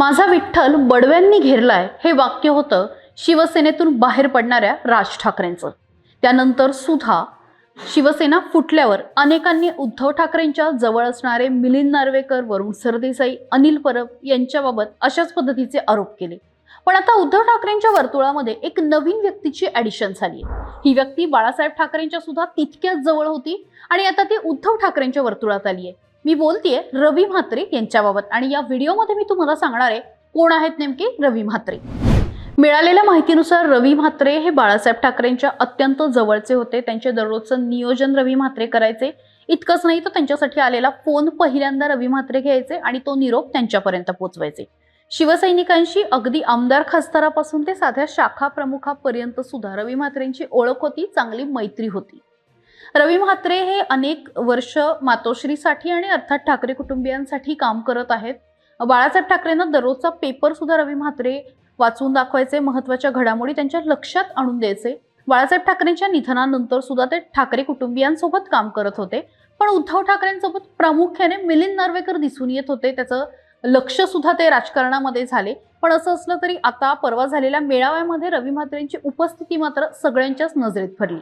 माझा विठ्ठल बडव्यांनी घेरलाय हे वाक्य होतं शिवसेनेतून बाहेर पडणाऱ्या राज ठाकरेंचं. त्यानंतर सुद्धा शिवसेना फुटल्यावर अनेकांनी उद्धव ठाकरेंच्या जवळ असणारे मिलिंद नार्वेकर वरुण सरदेसाई अनिल परब यांच्याबाबत अशाच पद्धतीचे आरोप केले. पण आता उद्धव ठाकरेंच्या वर्तुळामध्ये एक नवीन व्यक्तीची ऍडिशन झाली ही व्यक्ती बाळासाहेब ठाकरेंच्या सुद्धा तितक्याच जवळ होती आणि आता ती उद्धव ठाकरेंच्या वर्तुळात आली आहे मी बोलतेय रवी म्हात्रे यांच्याबाबत. आणि या व्हिडिओमध्ये मी तुम्हाला सांगणार आहे कोण आहेत नेमके रवी म्हात्रे. मिळालेल्या माहितीनुसार रवी म्हात्रे हे बाळासाहेब ठाकरेंच्या अत्यंत जवळचे होते. त्यांचे दररोजचं नियोजन रवी म्हात्रे करायचे. इतकंच नाही तर त्यांच्यासाठी आलेला फोन पहिल्यांदा रवी म्हात्रे घ्यायचे आणि तो निरोप त्यांच्यापर्यंत पोहोचवायचे शिवसैनिकांशी अगदी आमदार खासदारापासून ते साध्या शाखा प्रमुखापर्यंत सुद्धा रवी म्हात्रेंची ओळख होती चांगली मैत्री होती. रवी म्हात्रे हे अनेक वर्ष मातोश्रीसाठी आणि अर्थात ठाकरे कुटुंबियांसाठी काम करत आहेत. बाळासाहेब ठाकरेंना दररोजचा पेपर सुद्धा रवी म्हात्रे वाचून दाखवायचे महत्त्वाच्या घडामोडी त्यांच्या लक्षात आणून द्यायचे. बाळासाहेब ठाकरेंच्या निधनानंतर सुद्धा ते ठाकरे कुटुंबियांसोबत काम करत होते. पण उद्धव ठाकरेंसोबत प्रामुख्याने मिलिंद नार्वेकर दिसून येत होते. त्याचं लक्ष सुद्धा ते राजकारणामध्ये झाले. पण असं असलं तरी आता परवा झालेल्या मेळाव्यामध्ये रवी म्हात्रेंची उपस्थिती मात्र सगळ्यांच्याच नजरेत भरली.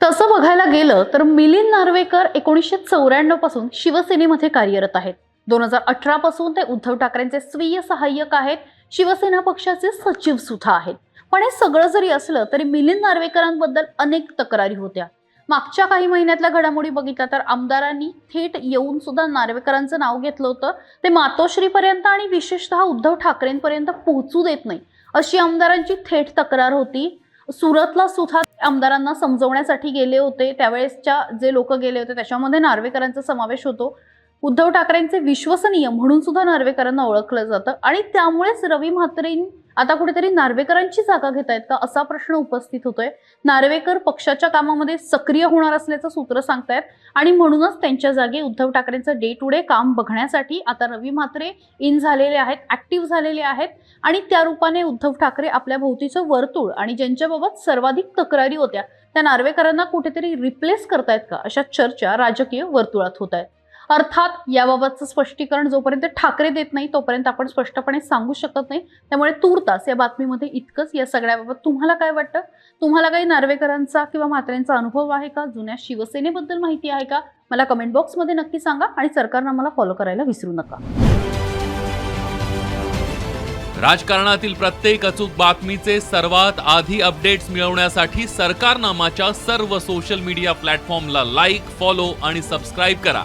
तसं बघायला गेलं तर मिलिंद नार्वेकर एकोणीसशे चौऱ्याण्णवपासून शिवसेनेमध्ये कार्यरत आहेत. दोन हजार अठरा पासून ते उद्धव ठाकरेंचे स्वीय सहाय्यक आहेत. शिवसेना पक्षाचे सचिव सुद्धा आहेत. पण हे सगळं जरी असलं तरी मिलिंद नार्वेकरांबद्दल अनेक तक्रारी होत्या. मागच्या काही महिन्यातल्या घडामोडी बघितल्या तर आमदारांनी थेट येऊन सुद्धा नार्वेकरांचं नाव घेतलं होतं. ते मातोश्रीपर्यंत आणि विशेषतः उद्धव ठाकरेंपर्यंत पोहोचू देत नाही अशी आमदारांची थेट तक्रार होती. सुरतला सुद्धा आमदारांना समजवण्यासाठी गेले होते. त्यावेळेसच्या जे लोक गेले होते त्याच्यामध्ये नार्वेकरांचा समावेश होतो. उद्धव ठाकरेंचे विश्वसनीय म्हणून सुद्धा नार्वेकरांना ओळखलं जातं. आणि त्यामुळेच रवी म्हात्रे आता कुठेतरी नार्वेकरांची जागा घेत आहेत का असा प्रश्न उपस्थित होतोय. नार्वेकर पक्षाच्या कामामध्ये सक्रिय होणार असल्याचं सूत्र सांगतायत आणि म्हणूनच त्यांच्या जागी उद्धव ठाकरेंचं डे टू डे काम बघण्यासाठी आता रवी म्हात्रे इन झालेले आहेत ऍक्टिव्ह झालेले आहेत आणि त्या रूपाने उद्धव ठाकरे आपल्या भोवतीचं वर्तुळ आणि ज्यांच्याबाबत सर्वाधिक तक्रारी होत्या त्या नार्वेकरांना कुठेतरी रिप्लेस करतायत का? अशा चर्चा राजकीय वर्तुळात होत आहेत. अर्थात याबाबतचं स्पष्टीकरण जोपर्यंत ठाकरे देत नाही तोपर्यंत आपण स्पष्टपणे सांगू शकत नाही. त्यामुळे तूर्तास या बातमीमध्ये इतकंच. या सगळ्याबाबत तुम्हाला काय वाटतं? तुम्हाला काही नार्वेकरांचा किंवा म्हात्रेंचा अनुभव आहे का? जुन्या शिवसेनेबद्दल माहिती आहे का? मला कमेंट बॉक्समध्ये नक्की सांगा आणि सरकारनं मला फॉलो करायला विसरू नका. राजकारणातील प्रत्येक अचूक बातमीचे सर्वात आधी अपडेट्स मिळवण्यासाठी सरकारनामाच्या सर्व सोशल मीडिया प्लॅटफॉर्मला लाईक फॉलो आणि सबस्क्राईब करा.